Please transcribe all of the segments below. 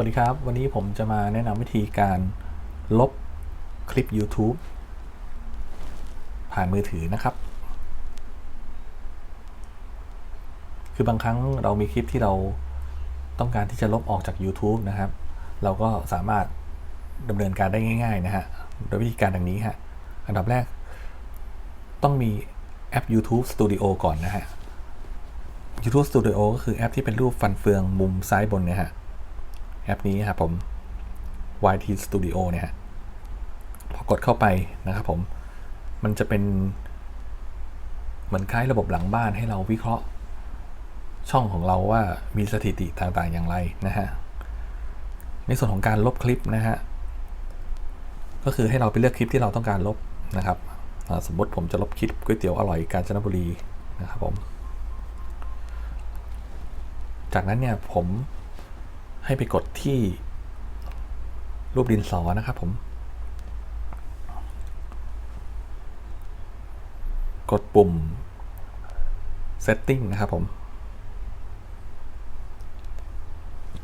วัสดีครับ วันนี้ผมจะมาแนะนำวิธีการลบคลิป YouTube ผ่านมือถือนะครับ คือบางครั้งเรามีคลิปที่เราต้องการที่จะลบออกจาก YouTube นะครับ เราก็สามารถดำเนินการได้ง่าย ๆ นะฮะ โดยวิธีการดังนี้ฮะ อันดับแรก ต้องมีแอป YouTube Studio ก่อนนะฮะ YouTube Studio ก็คือแอปที่เป็นรูปฟันเฟืองมุมซ้ายบนเนี่ยฮะ แอปนี้ครับผม YT Studio เนี่ยพอกดเข้าไปนะครับผม มันจะเป็นเหมือนคล้ายระบบหลังบ้านให้เราวิเคราะห์ ช่องของเราว่ามีสถิติต่างๆอย่างไรนะฮะ ในส่วนของการลบคลิปนะฮะ ก็คือให้เราไปเลือกคลิปที่เราต้องการลบนะครับสมมติผมจะลบคลิปก๋วยเตี๋ยวอร่อยกาญจนบุรีนะครับผม จากนั้นเนี่ยผม ให้ไปกดที่รูปดินสอนะครับผม กดปุ่ม setting นะครับผม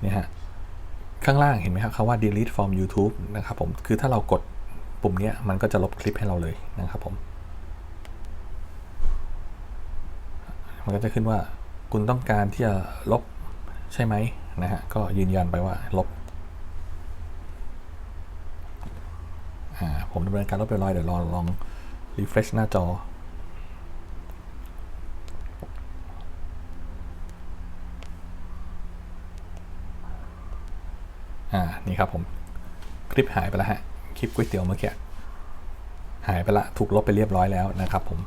เนี่ยฮะข้างล่างเห็นไหมครับคำว่า delete from YouTube นะครับผมคือถ้าเรากดปุ่มนี้มันก็จะลบคลิปให้เราเลยนะครับผม มันก็จะขึ้นว่าคุณต้องการที่จะลบใช่ไหม นะฮะก็ยืนยันไปว่าลบาผมดำเนินการลบเรียบร้อยเดี๋ยวลองลอง refresh หน้าจออ่านี่ครับผมคลิปหายไปแล้วฮะคลิปก๋วยเตี๋ยวเมื่อกี้หายไปละถูกลบไปเรียบร้อยแล้วนะครับผม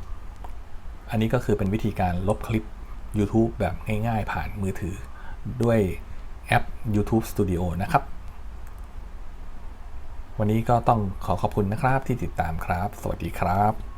อันนี้ก็คือเป็นวิธีการลบคลิป YouTube แบบง่ายๆ ผ่านมือถือด้วย แอป YouTube Studio นะครับ วันนี้ก็ต้องขอขอบคุณนะครับที่ติดตามครับ สวัสดีครับ